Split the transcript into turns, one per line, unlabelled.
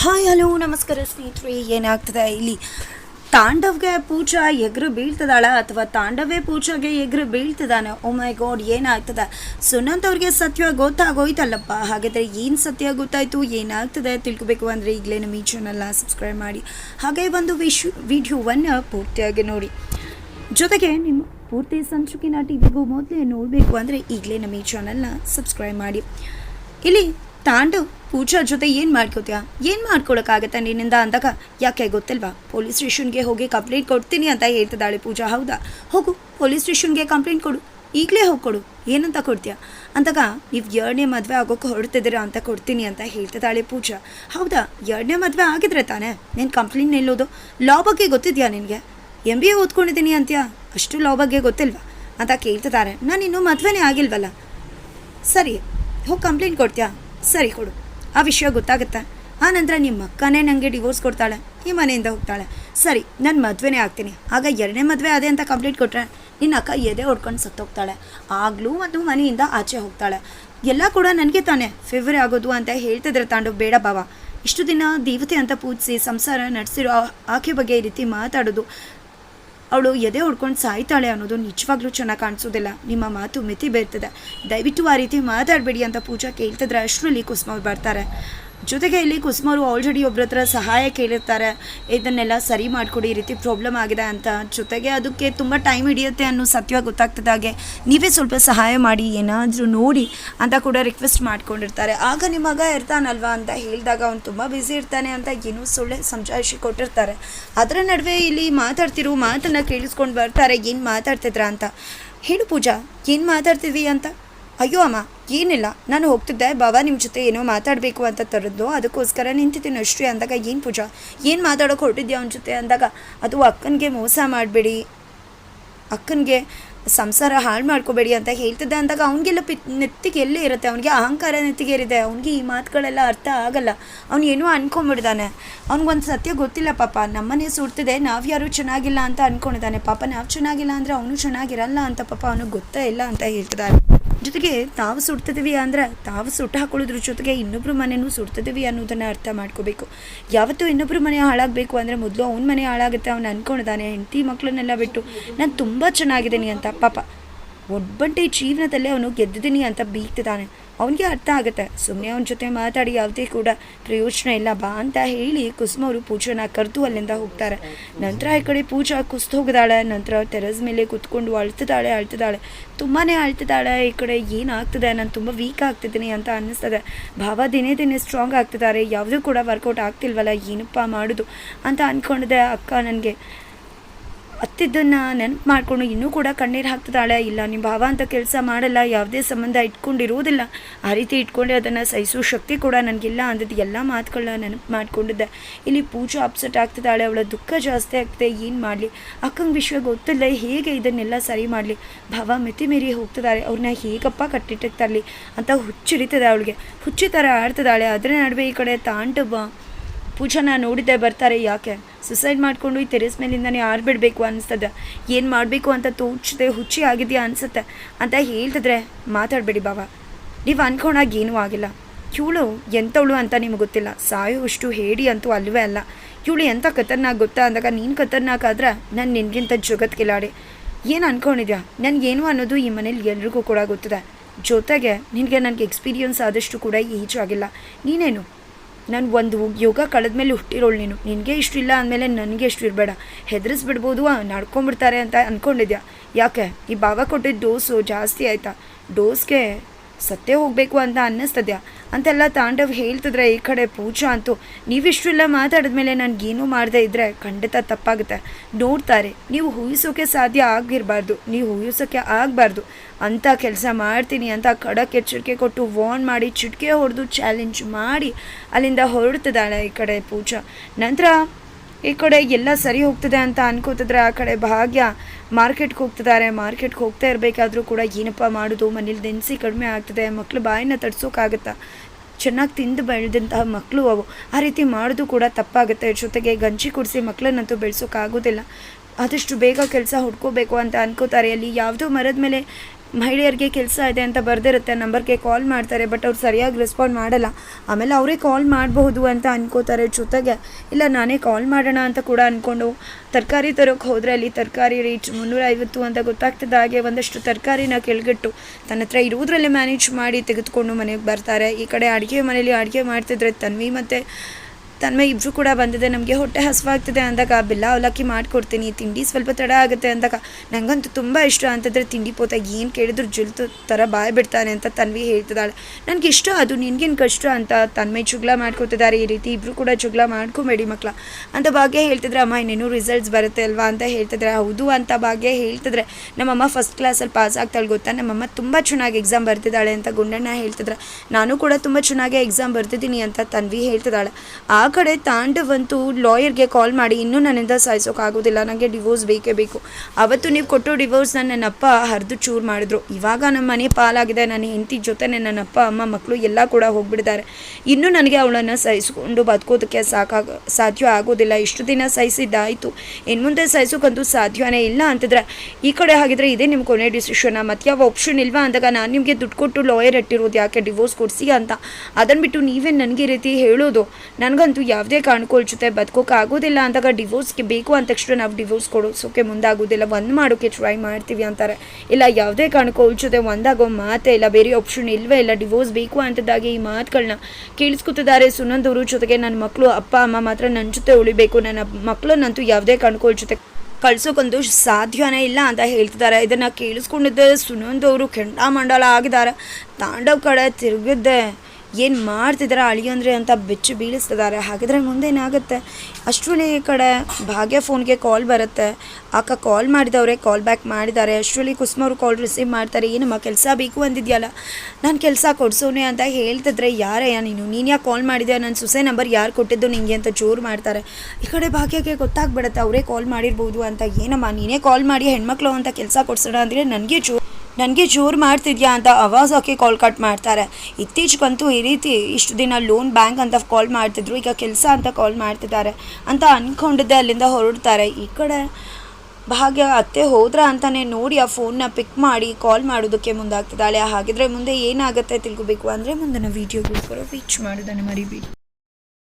Hi, hello, ನಮಸ್ಕಾರ ಸ್ನೇಹಿತರೆ, ಏನಾಗ್ತದೆ? ಇಲ್ಲಿ ತಾಂಡವ್ಗೆ ಪೂಜಾ ಎಗ್ರು ಬೀಳ್ತದಾಳ ಅಥವಾ ತಾಂಡವೇ ಪೂಜಾಗೆ ಎಗ್ರು ಬೀಳ್ತದಾನೆ ಓ ಮೈ ಗಾಡ್ ಏನಾಗ್ತದೆ? ಸುನಂತ್ ಅವ್ರಿಗೆ ಸತ್ಯ ಗೊತ್ತಾಗೋಯ್ತಲ್ಲಪ್ಪ. ಹಾಗಾದರೆ ಏನು ಸತ್ಯ ಗೊತ್ತಾಯಿತು, ಏನಾಗ್ತದೆ ತಿಳ್ಕೊಬೇಕು ಅಂದರೆ ಈಗಲೇ ನಮ್ಮ ಈ ಚಾನಲ್ನ ಸಬ್ಸ್ಕ್ರೈಬ್ ಮಾಡಿ. ಹಾಗೆ ಒಂದು ವಿಶ್ ವಿಡಿಯೋವನ್ನು ಪೂರ್ತಿಯಾಗಿ ನೋಡಿ. ಜೊತೆಗೆ ನಿಮ್ಮ ಪೂರ್ತಿ ಸಂಚುಕಿನ ಟಿವಿಗೂ ಮೊದಲೇ ನೋಡಬೇಕು ಅಂದರೆ ಈಗಲೇ ನಮ್ಮ ಈ ಚಾನಲ್ನ ಸಬ್ಸ್ಕ್ರೈಬ್ ಮಾಡಿ. ಇಲ್ಲಿ ತಾಂಡು ಪೂಜಾ ಜೊತೆ ಏನು ಮಾಡ್ಕೋತೀಯಾ? ಏನು ಮಾಡ್ಕೊಳಕ್ಕಾಗತ್ತೆ ನಿನ್ನಿಂದ ಅಂದಾಗ? ಯಾಕೆ ಗೊತ್ತಿಲ್ವಾ? ಪೊಲೀಸ್ ಸ್ಟೇಷನ್ಗೆ ಹೋಗಿ ಕಂಪ್ಲೇಂಟ್ ಕೊಡ್ತೀನಿ ಅಂತ ಹೇಳ್ತಿದ್ದಾಳೆ ಪೂಜಾ, ಹೌದಾ? ಹೋಗು, ಪೊಲೀಸ್ ಸ್ಟೇಷನ್ಗೆ ಕಂಪ್ಲೇಂಟ್ ಕೊಡು. ಈಗಲೇ ಹೋಗಿ ಕೊಡು. ಏನಂತ ಕೊಡ್ತೀಯ? ಅಂದಾಗ, ನೀವು ಎರಡನೇ ಮದುವೆ ಆಗೋಕೆ ಹೊರಡ್ತಿದ್ದೀರಾ ಅಂತ ಕೊಡ್ತೀನಿ ಅಂತ ಹೇಳ್ತಿದ್ದಾಳೆ ಪೂಜಾ. ಹೌದಾ? ಎರಡನೇ ಮದುವೆ ಆಗಿದ್ರೆ ತಾನೇ? ನೀನು ಕಂಪ್ಲೇಂಟ್ ನಿಲ್ಲೋದು ಲಾ ಬಗ್ಗೆ ಗೊತ್ತಿದೆಯಾ ನಿನಗೆ? ಎಂ ಬಿ ಎ ಓದ್ಕೊಂಡಿದ್ದೀನಿ ಅಂತ್ಯಾ? ಅಷ್ಟು ಲಾ ಬಗ್ಗೆ ಗೊತ್ತಿಲ್ವಾ? ಅಂತ ಕೇಳ್ತಿದ್ದಾರೆ. ನಾನು ಇನ್ನೂ ಮದುವೆನೇ ಆಗಿಲ್ವಲ್ಲ? ಸರಿ, ಹೋಗಿ ಕಂಪ್ಲೇಂಟ್ ಕೊಡ್ತೀಯಾ? ಸರಿ ಕೊಡು. ಆ ವಿಷಯ ಗೊತ್ತಾಗುತ್ತೆ? ಆ ನಂತರ ನಿಮ್ಮ ಅಕ್ಕನೇ ನನಗೆ ಡಿವೋರ್ಸ್ ಕೊಡ್ತಾಳೆ. ಈ ಮನೆಯಿಂದ ಹೋಗ್ತಾಳೆ. ಸರಿ, ನಾನು ಮದುವೆನೇ ಆಗ್ತೀನಿ. ಆಗ ಎರಡನೇ ಮದುವೆ ಅದೇ ಅಂತ ಕಂಪ್ಲೀಟ್ ಕೊಟ್ಟರೆ ನಿನ್ನ ಅಕ್ಕ ಎದೆ ಹೊಡ್ಕೊಂಡು ಸತ್ತೋಗ್ತಾಳೆ. ಆಗಲೂ ಒಂದು ಮನೆಯಿಂದ ಆಚೆ ಹೋಗ್ತಾಳೆ. ಎಲ್ಲ ಕೂಡ ನನಗೆ ತಾನೇ. ಫೇವರ್ ಆಗೋದು ಅಂತ ಹೇಳ್ತಿದ್ರೆ ತಾಂಡು ಬೇಡ ಬಾವ ಇಷ್ಟು ದಿನ ದೇವತೆ ಅಂತ ಪೂಜಿಸಿ ಸಂಸಾರ ನಡೆಸಿರೋ ಆಕೆ ಬಗ್ಗೆ ಈ ರೀತಿ ಮಾತಾಡೋದು ಅವಳು ಎದೆ ಹೊಡ್ಕೊಂಡು ಸಾಯ್ತಾಳೆ ಅನ್ನೋದು ನಿಜವಾಗ್ಲೂ ಚೆನ್ನಾಗಿ ಕಾಣಿಸೋದಿಲ್ಲ. ನಿಮ್ಮ ಮಾತು ಮಿತಿ ಬೀರ್ತದೆ. ದಯವಿಟ್ಟು ಆ ರೀತಿ ಮಾತಾಡಬೇಡಿ ಅಂತ ಪೂಜಾ ಕೇಳ್ತಿದ್ರೆ ಅಷ್ಟರಲ್ಲಿ ಕುಸುಮ ಬರ್ತಾರೆ. ಜೊತೆಗೆ ಇಲ್ಲಿ ಕುಸುಮರು ಆಲ್ರೆಡಿ ಒಬ್ಬರ ಹತ್ರ ಸಹಾಯ ಕೇಳಿರ್ತಾರೆ. ಇದನ್ನೆಲ್ಲ ಸರಿ ಮಾಡಿಕೊಡಿ, ಈ ರೀತಿ ಪ್ರಾಬ್ಲಮ್ ಆಗಿದೆ ಅಂತ. ಜೊತೆಗೆ ಅದಕ್ಕೆ ತುಂಬ ಟೈಮ್ ಹಿಡಿಯುತ್ತೆ ಅನ್ನೋ ಸತ್ಯ ಗೊತ್ತಾಗ್ತದಾಗೆ ನೀವೇ ಸ್ವಲ್ಪ ಸಹಾಯ ಮಾಡಿ, ಏನಾದರೂ ನೋಡಿ ಅಂತ ಕೂಡ ರಿಕ್ವೆಸ್ಟ್ ಮಾಡ್ಕೊಂಡಿರ್ತಾರೆ. ಆಗ ನಿಮ್ಮ ಮಗ ಇರ್ತಾನಲ್ವಾ ಅಂತ ಹೇಳಿದಾಗ ಅವ್ನು ತುಂಬ ಬ್ಯುಸಿ ಇರ್ತಾನೆ ಅಂತ ಏನು ಸುಳ್ಳೆ ಸಂಜಾಯಿಸಿ ಕೊಟ್ಟಿರ್ತಾರೆ. ಅದರ ನಡುವೆ ಇಲ್ಲಿ ಮಾತಾಡ್ತಿರೋ, ಮಾತನ್ನು ಕೇಳಿಸ್ಕೊಂಡು ಬರ್ತಾರೆ, ಏನು ಮಾತಾಡ್ತಿದ್ರ ಅಂತ. ಹೇಳು ಪೂಜಾ, ಏನು ಮಾತಾಡ್ತಿದ್ವಿ ಅಂತ? ಅಯ್ಯೋ ಅಮ್ಮ ಏನಿಲ್ಲ. ನಾನು ಹೋಗ್ತಿದ್ದೆ. ಬಾಬಾ ನಿಮ್ಮ ಜೊತೆ ಏನೋ ಮಾತಾಡಬೇಕು ಅಂತ ತರದ್ದು. ಅದಕ್ಕೋಸ್ಕರ ನಿಂತಿದ್ದೀನಿ ಅಷ್ಟೇ ಅಂದಾಗ ಏನು ಪೂಜಾ? ಏನು ಮಾತಾಡೋಕೆ ಹೊರಟಿದ್ಯಾ ಅವನ ಜೊತೆ ಅಂದಾಗ? ಅದು ಅಕ್ಕನಿಗೆ ಮೋಸ ಮಾಡಬೇಡಿ. ಅಕ್ಕನಿಗೆ ಸಂಸಾರ ಹಾಳು ಮಾಡ್ಕೋಬೇಡಿ ಅಂತ ಹೇಳ್ತಿದ್ದೆ ಅಂದಾಗ ಅವನಿಗೆಲ್ಲ ಪಿ ನೆತ್ತಿಗೆ ಎಲ್ಲೇ ಇರುತ್ತೆ. ಅವನಿಗೆ ಅಹಂಕಾರ ನೆತ್ತಿಗೆ ಇರುತ್ತೆ ಅವನಿಗೆ ಈ ಮಾತುಗಳೆಲ್ಲ ಅರ್ಥ ಆಗಲ್ಲ. ಅವ್ನು ಏನೋ ಅನ್ಕೊಂಬಿಡ್ದಾನೆ ಅವ್ನಿಗೊಂದು ಸತ್ಯ ಗೊತ್ತಿಲ್ಲ ಪಾಪ. ನಮ್ಮನೆ ಸುಡ್ತಿದೆ. ನಾವು ಯಾರೂ ಚೆನ್ನಾಗಿಲ್ಲ ಅಂತ ಅನ್ಕೊಂಡಿದ್ದಾನೆ ಪಾಪ. ನಾವು ಚೆನ್ನಾಗಿಲ್ಲ ಅಂದರೆ ಅವನು ಚೆನ್ನಾಗಿರಲ್ಲ ಅಂತ ಪಾಪ. ಅವನಿಗೆ ಗೊತ್ತೇ ಇಲ್ಲ ಅಂತ ಹೇಳ್ತಿದ್ದಾರೆ. ಜೊತೆಗೆ ತಾವು ಸುಡ್ತಿದ್ದೀವಿ ಅಂದ್ರೆ ತಾವು ಸುಟ್ಟು ಹಾಕೊಳ್ಳೋದ್ರ ಜೊತೆಗೆ ಇನ್ನೊಬ್ರು ಮನೆಯೂ ಸುಡ್ತಿದ್ದೀವಿ ಅನ್ನೋದನ್ನು ಅರ್ಥ ಮಾಡ್ಕೋಬೇಕು. ಯಾವತ್ತೂ ಇನ್ನೊಬ್ರು ಮನೆ ಹಾಳಾಗಬೇಕು ಅಂದರೆ ಮೊದಲು ಅವ್ನ ಮನೆ ಹಾಳಾಗುತ್ತೆ, ಅವ್ನು ಅನ್ಕೊಂಡಿದ್ದಾನೆ ಹೆಂಡತಿ ಮಕ್ಕಳನ್ನೆಲ್ಲ ಬಿಟ್ಟು. ನಾನು ತುಂಬ ಚೆನ್ನಾಗಿದ್ದೀನಿ ಅಂತ, ಪಾಪ. ಒಬ್ಬಂಟಿ ಜೀವನದಲ್ಲೇ ಅವನು ಗೆದ್ದಿದ್ದೀನಿ ಅಂತ ಬೀಗ್ತಿದ್ದಾನೆ. ಅವನಿಗೆ ಅರ್ಥ ಆಗುತ್ತೆ. ಸುಮ್ಮನೆ ಅವನ ಜೊತೆ ಮಾತಾಡಿ ಯಾವುದೇ ಕೂಡ ಪ್ರಯೋಜನ ಇಲ್ಲ. ಬಾ ಅಂತ ಹೇಳಿ ಕುಸುಮ ಅವರು ಪೂಜಾನ ಕರೆದು ಅಲ್ಲಿಂದ ಹೋಗ್ತಾರೆ. ನಂತರ ಈ ಕಡೆ ಪೂಜಾ ಕುಸ್ತು ಹೋಗಿದಾಳೆ ನಂತರ ತೆರಸ್ ಮೇಲೆ ಕುತ್ಕೊಂಡು ಅಳ್ತಿದ್ದಾಳೆ ಅಳ್ತಿದ್ದಾಳೆ. ತುಂಬಾ ಅಳ್ತಿದ್ದಾಳೆ. ಈ ಕಡೆ ಏನಾಗ್ತದೆ? ನಾನು ತುಂಬ ವೀಕ್ ಆಗ್ತಿದ್ದೀನಿ ಅಂತ ಅನ್ನಿಸ್ತದೆ. ಭಾವ ದಿನೇ ದಿನೇ ಸ್ಟ್ರಾಂಗ್ ಆಗ್ತಿದ್ದಾರೆ. ಯಾವುದೂ ಕೂಡ ವರ್ಕೌಟ್ ಆಗ್ತಿಲ್ವಲ್ಲ. ಏನಪ್ಪ ಮಾಡೋದು? ಅಂತ ಅಂದ್ಕೊಂಡಿದೆ ಅಕ್ಕ ನನಗೆ. ಅತ್ತಿದ್ದನ್ನು ನೆನಪು ಮಾಡಿಕೊಂಡು ಇನ್ನೂ ಕೂಡ ಕಣ್ಣೀರು ಹಾಕ್ತಿದ್ದಾಳೆ. ಇಲ್ಲ ನಿಮ್ಮ ಭಾವ ಅಂತ ಕೆಲಸ ಮಾಡಲ್ಲ, ಯಾವುದೇ ಸಂಬಂಧ ಇಟ್ಕೊಂಡಿರೋದಿಲ್ಲ ಆ ರೀತಿ ಇಟ್ಕೊಂಡು ಅದನ್ನು ಸಹಿಸೋ ಶಕ್ತಿ ಕೂಡ ನನಗಿಲ್ಲ ಅಂದದ್ದು ಎಲ್ಲ ಮಾತುಗಳನ್ನ ನೆನಪು ಮಾಡ್ಕೊಂಡಿದ್ದೆ. ಇಲ್ಲಿ ಪೂಜಾ ಅಪ್ಸೆಟ್ ಆಗ್ತಿದ್ದಾಳೆ, ಅವಳ ದುಃಖ ಜಾಸ್ತಿ ಆಗ್ತದೆ, ಏನು ಮಾಡಲಿ? ಅಕ್ಕಂಗೆ ವಿಷಯ ಗೊತ್ತಿಲ್ಲ, ಹೇಗೆ ಇದನ್ನೆಲ್ಲ ಸರಿ ಮಾಡಲಿ? ಭಾವ ಮಿತಿ ಮೀರಿ ಹೋಗ್ತಿದ್ದಾರೆ ಅವ್ರನ್ನ ಹೇಗಪ್ಪ ಕಟ್ಟಿಟ್ಟಕ್ಕೆ ಅಂತ ಹುಚ್ಚಿಡಿತದೆ ಅವಳಿಗೆ. ಹುಚ್ಚಿ ಥರ ಆಡ್ತಿದ್ದಾಳೆ ಅದರ ನಡುವೆ ಈ ಕಡೆ ತಾಂಟು ಪೂಜಾನ ನೋಡಿದ್ದೆ ಬರ್ತಾರೆ, ಯಾಕೆ? ಸುಸೈಡ್ ಮಾಡಿಕೊಂಡು ಈ ತೆರೆಸ್ ಮೇಲಿಂದನೇ ಆರ್ಬಿಡ್ಬೇಕು ಅನಿಸ್ತದೆ. ಏನು ಮಾಡಬೇಕು ಅಂತ ತೋಚದೆ ಹುಚ್ಚಿ ಆಗಿದೆಯಾ ಅನಿಸುತ್ತೆ. ಅಂತ ಹೇಳ್ತಿದ್ರೆ ಮಾತಾಡಬೇಡಿ ಬಾವ ನೀವು ಅನ್ಕೊಂಡಾಗ ಏನೂ ಆಗಿಲ್ಲ. ಇವಳು ಎಂಥವಳು ಅಂತ ನಿಮ್ಗೆ ಗೊತ್ತಿಲ್ಲ. ಸಾಯುವಷ್ಟು ಹೇಳಿ ಅಂತೂ ಅಲ್ವೇ ಅಲ್ಲ. ಇವಳು ಎಂಥ ಖತರ್ನಾಕ್ ಗೊತ್ತಾ ಅಂದಾಗ ನೀನು ಖತರ್ನಾಕ್ ಆದ್ರೆ ನಾನು ನಿನಗಿಂತ ಜಗತ್ ಕಿಲಾಡಿ. ಏನು ಅನ್ಕೊಂಡಿದ್ಯಾ? ನನಗೇನು ಅನ್ನೋದು ಈ ಮನೇಲಿ ಎಲ್ರಿಗೂ ಕೂಡ ಗೊತ್ತಿದೆ. ಜೊತೆಗೆ ನಿನಗೆ ನನಗೆ ಎಕ್ಸ್ಪೀರಿಯನ್ಸ್ ಆದಷ್ಟು ಕೂಡ ಏಜ್ ಆಗಿಲ್ಲ. ನೀನೇನು? ನಾನು ಒಂದು ಯೋಗ ಕಳೆದ ಮೇಲೆ ಹುಟ್ಟಿರೋಳು ನೀನು. ನಿನಗೆ ಇಷ್ಟು ಇಲ್ಲ ಅಂದಮೇಲೆ ನನಗೆ ಇಷ್ಟು ಇರಬೇಡ. ಹೆದರಿಸ್ಬಿಡ್ಬೋದು ನಡ್ಕೊಂಬಿಡ್ತಾರೆ ಅಂತ ಅಂದ್ಕೊಂಡಿದ್ಯಾ ಯಾಕೆ? ಈ ಭಾವ ಕೊಟ್ಟಿದ್ದ ಡೋಸು ಜಾಸ್ತಿ ಆಯಿತಾ? ಡೋಸ್ಗೆ ಸತ್ತೇ ಹೋಗಬೇಕು ಅಂತ ಅನ್ನಿಸ್ತದ್ಯಾ? ಅಂತೆಲ್ಲ ತಾಂಡವ್ ಹೇಳ್ತಿದ್ರೆ ಈ ಕಡೆ ಪೂಜಾ ಅಂತೂ. ನೀವಿಷ್ಟೆಲ್ಲ ಮಾತಾಡಿದ್ಮೇಲೆ ನನಗೇನು ಮಾಡದೇ ಇದ್ದರೆ ಖಂಡಿತ ತಪ್ಪಾಗುತ್ತೆ. ನೋಡ್ತಾರೆ, ನೀವು ಹೂಯಿಸೋಕೆ ಸಾಧ್ಯ ಆಗಿರಬಾರ್ದು ನೀವು ಹೂಯಿಸೋಕೆ ಆಗಬಾರ್ದು. ಅಂಥ ಕೆಲಸ ಮಾಡ್ತೀನಿ ಅಂತ ಖಡಕ್ ಎಚ್ಚರಿಕೆ ಕೊಟ್ಟು ವಾರ್ನ್ ಮಾಡಿ ಚಿಟಿಕೆ ಹೊಡೆದು ಚಾಲೆಂಜ್ ಮಾಡಿ ಅಲ್ಲಿಂದ ಹೊರಡ್ತಿದ್ದಾಳೆ ಈ ಕಡೆ ಪೂಜಾ. ನಂತರ ಈ ಕಡೆ ಎಲ್ಲ ಸರಿ ಹೋಗ್ತದೆ ಅಂತ ಅನ್ಕೋತಿದ್ರೆ ಆ ಕಡೆ ಭಾಗ್ಯ ಮಾರ್ಕೆಟ್ಗೆ ಹೋಗ್ತಿದ್ದಾರೆ. ಮಾರ್ಕೆಟ್ಗೆ ಹೋಗ್ತಾ ಇರಬೇಕಾದ್ರೂ ಕೂಡ ಏನಪ್ಪ ಮಾಡೋದು? ಮನೇಲಿ ದಿನಸಿ ಕಡಿಮೆ ಆಗ್ತದೆ. ಮಕ್ಕಳು ಬಾಯಿನ ತಡ್ಸೋಕ್ಕಾಗತ್ತಾ ಚೆನ್ನಾಗಿ ತಿಂದು ಬೆಳೆದಂತಹ ಮಕ್ಕಳು ಅವು. ಆ ರೀತಿ ಮಾಡೋದು ಕೂಡ ತಪ್ಪಾಗುತ್ತೆ. ಜೊತೆಗೆ ಗಂಜಿ ಕುಡಿಸಿ ಮಕ್ಕಳನ್ನಂತೂ ಬೆಳೆಸೋಕ್ಕಾಗೋದಿಲ್ಲ ಆದಷ್ಟು ಬೇಗ ಕೆಲಸ ಹುಡ್ಕೋಬೇಕು ಅಂತ ಅನ್ಕೋತಾರೆ. ಅಲ್ಲಿ ಯಾವುದೋ ಮರದ ಮೇಲೆ ಮಹಿಳೆಯರಿಗೆ ಕೆಲಸ ಇದೆ ಅಂತ ಬರ್ದಿರುತ್ತೆ, ನಂಬರ್ಗೆ ಕಾಲ್ ಮಾಡ್ತಾರೆ ಬಟ್ ಅವ್ರು ಸರಿಯಾಗಿ ರೆಸ್ಪಾಂಡ್ ಮಾಡಲ್ಲ. ಆಮೇಲೆ ಅವರೇ ಕಾಲ್ ಮಾಡಬಹುದು ಅಂತ ಅನ್ಕೋತಾರೆ ಜೊತೆಗೆ. ಇಲ್ಲ, ನಾನೇ ಕಾಲ್ ಮಾಡೋಣ ಅಂತ ಕೂಡ ಅಂದ್ಕೊಂಡು ತರಕಾರಿ ತರೋಕೆ ಹೋದರೆ ಅಲ್ಲಿ ತರಕಾರಿ ರೇಟ್ ಮುನ್ನೂರ ಐವತ್ತು ಅಂತ ಗೊತ್ತಾಗ್ತಿದ್ದ ಹಾಗೆ ಒಂದಷ್ಟು ತರಕಾರಿನ ಕೆಳಗಿಟ್ಟು ತನ್ನ ಹತ್ರ ಇರುವುದರಲ್ಲೇ ಮ್ಯಾನೇಜ್ ಮಾಡಿ ತೆಗೆದುಕೊಂಡು ಮನೆಗೆ ಬರ್ತಾರೆ. ಈ ಕಡೆ ಅಡುಗೆ ಮನೇಲಿ ಅಡುಗೆ ಮಾಡ್ತಿದ್ರೆ ತನ್ವಿ ಮತ್ತು ತನ್ಮಯ ಇಬ್ಬರು ಕೂಡ ಬಂದಿದೆ. ನಮಗೆ ಹೊಟ್ಟೆ ಹಸುವಾಗ್ತಿದೆ ಅಂದಾಗ ಬೆಲ್ಲ ಅವಲಕ್ಕಿ ಮಾಡಿಕೊಡ್ತೀನಿ. ತಿಂಡಿ ಸ್ವಲ್ಪ ತಡ ಆಗುತ್ತೆ ಅಂದಾಗ ನನಗಂತೂ ತುಂಬ ಇಷ್ಟ ಅಂತಂದರೆ ತಿಂಡಿ ಪೋತ ಏನು ಕೇಳಿದ್ರು ಜುಲ್ತು ಥರ ಬಾಯ್ ಬಿಡ್ತಾನೆ ಅಂತ ತನ್ವಿ ಹೇಳ್ತಿದ್ದಾಳೆ. ನನಗೆ ಇಷ್ಟ ಅದು, ನಿನ್ಗೇನು ಕಷ್ಟ ಅಂತ ತನ್ಮೈ ಜುಗ್ಲ ಮಾಡ್ಕೊತಿದ್ದಾರೆ. ಈ ರೀತಿ ಇಬ್ಬರು ಕೂಡ ಜುಗ್ಲ ಮಾಡ್ಕೊಬೇಡಿ ಮಕ್ಕಳ ಅಂತ ಭಾಗ್ಯ ಹೇಳ್ತಿದ್ರೆ, ಅಮ್ಮ, ಇನ್ನೇನು ರಿಸಲ್ಟ್ಸ್ ಬರುತ್ತೆ ಅಲ್ವಾ? ಅಂತ ಹೇಳ್ತಿದ್ರೆ, ಹೌದು ಅಂತ ಭಾಗ್ಯ ಹೇಳ್ತಿದ್ರೆ, ನಮ್ಮಮ್ಮ ಫಸ್ಟ್ ಕ್ಲಾಸಲ್ಲಿ ಪಾಸ್ ಆಗ್ತಾಳೆ ಗೊತ್ತಾ? ನಮ್ಮಮ್ಮ ತುಂಬ ಚೆನ್ನಾಗಿ ಎಕ್ಸಾಮ್ ಬರ್ತಿದ್ದಾಳೆ ಅಂತ ಗುಂಡಣ್ಣ ಹೇಳ್ತಿದ್ರೆ, ನಾನು ಕೂಡ ತುಂಬ ಚೆನ್ನಾಗಿ ಎಕ್ಸಾಮ್ ಬರ್ತಿದ್ದೀನಿ ಅಂತ ತನ್ವಿ ಹೇಳ್ತಿದ್ದಾಳೆ. ಆ ಕಡೆ ತಾಂಡವಂತೂ ಲಾಯರ್ಗೆ ಕಾಲ್ ಮಾಡಿ, ಇನ್ನೂ ನನ್ನಿಂದ ಸಾಯಿಸೋಕ್ಕಾಗೋದಿಲ್ಲ ನನಗೆ ಡಿವೋರ್ಸ್ ಬೇಕೇ ಬೇಕು. ಅವತ್ತು ನೀವು ಕೊಟ್ಟೋ ಡಿವೋರ್ಸ್ನ ನನ್ನಪ್ಪ ಹರಿದು ಚೂರು ಮಾಡಿದ್ರು. ಇವಾಗ ನಮ್ಮ ಮನೆ ಪಾಲಾಗಿದೆ, ನನ್ನ ಹೆಂಡತಿ ಜೊತೆ ನನ್ನ ಅಪ್ಪ, ಅಮ್ಮ ಮಕ್ಕಳು ಎಲ್ಲ ಕೂಡ ಹೋಗ್ಬಿಟ್ಟಿದ್ದಾರೆ. ಇನ್ನೂ ನನಗೆ ಅವಳನ್ನು ಸಹಿಸಿಕೊಂಡು ಬದುಕೋದಕ್ಕೆ ಸಾಕಾಗ ಸಾಧ್ಯ ಆಗೋದಿಲ್ಲ. ಇಷ್ಟು ದಿನ ಸಹಿಸಿದ್ದಾಯಿತು. ಇನ್ನು ಮುಂದೆ ಸಹಿಸೋಕ್ಕಂತೂ ಸಾಧ್ಯವೇ ಇಲ್ಲ ಅಂತಿದ್ರೆ, ಈ ಕಡೆ ಹಾಗಿದ್ರೆ ಇದೇ ನಿಮ್ಮ ಕೊನೆ ಡಿಸಿಷನ್? ಮತ್ತು ಯಾವ ಆಪ್ಷನ್ ಇಲ್ವಾ ಅಂದಾಗ, ನಾನು ನಿಮಗೆ ದುಡ್ಡು ಕೊಟ್ಟು ಲಾಯರ್ ಇಟ್ಟಿರೋದು ಯಾಕೆ ಡಿವೋರ್ಸ್ ಕೊಡಿಸಿ ಅಂತ? ಅದನ್ನು ಬಿಟ್ಟು ನೀವೇ ನನಗೆ ರೀತಿ ಹೇಳೋದು. ನನಗಂತೂ ಯಾವುದೇ ಕಾರಣಕ್ಕೂ ಜೊತೆ ಬದುಕೋಕೆ ಆಗೋದಿಲ್ಲ ಅಂದಾಗ ಡಿವೋರ್ಸ್ಗೆ ಬೇಕು ಅಂದ ತಕ್ಷಣ ನಾವು ಡಿವೋರ್ಸ್ ಕೊಡಿಸೋಕೆ ಮುಂದಾಗೋದಿಲ್ಲ. ಒಂದು ಮಾಡೋಕ್ಕೆ ಟ್ರೈ ಮಾಡ್ತೀವಿ ಅಂತಾರೆ. ಇಲ್ಲ, ಯಾವುದೇ ಕಾರಣಕ್ಕೂ ಜೊತೆ ಒಂದಾಗೋ ಮಾತೇ ಇಲ್ಲ, ಬೇರೆ ಆಪ್ಷನ್ ಇಲ್ಲವೇ ಇಲ್ಲ ಡಿವೋರ್ಸ್ ಬೇಕು ಅಂತದಾಗಿ ಈ ಮಾತುಗಳನ್ನ ಕೇಳಿಸ್ಕೊತಿದ್ದಾರೆ ಸುನಂದವರು ಜೊತೆಗೆ ನನ್ನ ಮಕ್ಕಳು ಅಪ್ಪ, ಅಮ್ಮ ಮಾತ್ರ ನನ್ನ ಜೊತೆ ಉಳಿಬೇಕು. ನನ್ನ ಮಕ್ಕಳನ್ನಂತೂ ಯಾವುದೇ ಕಾರಣಕ್ಕೂ ಜೊತೆ ಕಳ್ಸೋಕೊಂದು ಸಾಧ್ಯನೇ ಇಲ್ಲ ಅಂತ ಹೇಳ್ತಿದ್ದಾರೆ. ಇದನ್ನು ಕೇಳಿಸ್ಕೊಂಡಿದ್ದೆ ಸುನಂದ್ ಅವರು ಕೆಂಡ ಮಂಡಲ ಆಗಿದ್ದಾರೆ. ತಾಂಡವ್ ಕಡೆ ತಿರುಗಿದ್ದೆ. ಏನು ಮಾಡ್ತಿದ್ದಾರೆ ಅಳಿಯಂದ್ರೆ ಅಂತ ಬೆಚ್ಚು ಬೀಳಿಸ್ತಿದ್ದಾರೆ ಹಾಗಿದ್ರೆ ಮುಂದೆ ಏನಾಗುತ್ತೆ? ಅಷ್ಟರಲ್ಲಿ ಈ ಕಡೆ ಭಾಗ್ಯ ಫೋನ್ಗೆ ಕಾಲ್ ಬರುತ್ತೆ. ಅಕ್ಕ ಕಾಲ್ ಮಾಡಿದವ್ರೆ ಕಾಲ್ ಬ್ಯಾಕ್ ಮಾಡಿದ್ದಾರೆ ಅಷ್ಟರಲ್ಲಿ ಕುಸ್ಮವ್ರು ಕಾಲ್ ರಿಸೀವ್ ಮಾಡ್ತಾರೆ. ಏನಮ್ಮ, ಕೆಲಸ ಬೇಕು ಅಂದಿದ್ಯಲ್ಲ? ನಾನು ಕೆಲಸ ಕೊಡ್ಸೋನೆ ಅಂತ ಹೇಳ್ತಿದ್ರೆ ಯಾರಯ್ಯ ನೀನು? ನೀನು ಯಾಕೆ ಕಾಲ್ ಮಾಡಿದೆ ನನ್ನ ಸುಸೆ ನಂಬರ್ ಯಾರು ಕೊಟ್ಟಿದ್ದು ನಿಂಗೆ ಅಂತ ಜೋರು ಮಾಡ್ತಾರೆ. ಈ ಕಡೆ ಭಾಗ್ಯಕ್ಕೆ ಗೊತ್ತಾಗ್ಬಿಡುತ್ತೆ, ಅವರೇ ಕಾಲ್ ಮಾಡಿರ್ಬೋದು ಅಂತ. ಏನಮ್ಮ, ನೀನೇ ಕಾಲ್ ಮಾಡಿ ಹೆಣ್ಮಕ್ಳು ಅಂತ ಕೆಲಸ ಕೊಡ್ಸೋಣ ಅಂದರೆ ನನಗೆ ಜೋ ನನಗೆ ಜೋರು ಮಾಡ್ತಿದ್ಯಾ ಅಂತ ಆವಾಜ್ ಹಾಕಿ ಕಾಲ್ ಕಟ್ ಮಾಡ್ತಾರೆ. ಇತ್ತೀಚೆಗಂತೂ ಈ ರೀತಿ ಇಷ್ಟು ದಿನ ಲೋನ್ ಬ್ಯಾಂಕ್ ಅಂತ ಕಾಲ್ ಮಾಡ್ತಿದ್ರು, ಈಗ ಕೆಲಸ ಅಂತ ಕಾಲ್ ಮಾಡ್ತಿದ್ದಾರೆ ಅಂತ ಅಂದ್ಕೊಂಡಿದ್ದೆ ಅಲ್ಲಿಂದ ಹೊರಡ್ತಾರೆ. ಈ ಕಡೆ ಭಾಗ್ಯ ಅತ್ತೆ ಹೋದ್ರ ಅಂತಲೇ ನೋಡಿ ಆ ಫೋನ್ನ ಪಿಕ್ ಮಾಡಿ ಕಾಲ್ ಮಾಡೋದಕ್ಕೆ ಮುಂದಾಗ್ತಿದ್ದಾಳೆ. ಹಾಗಿದ್ರೆ ಮುಂದೆ ಏನಾಗುತ್ತೆ ತಿಳ್ಕೊಬೇಕು ಅಂದರೆ ಮುಂದಿನ ವೀಡಿಯೋಗೋಸ್ಕರ ವೀಚ್ ಮಾಡೋದನ್ನು ಮರಿಬೇಡಿ.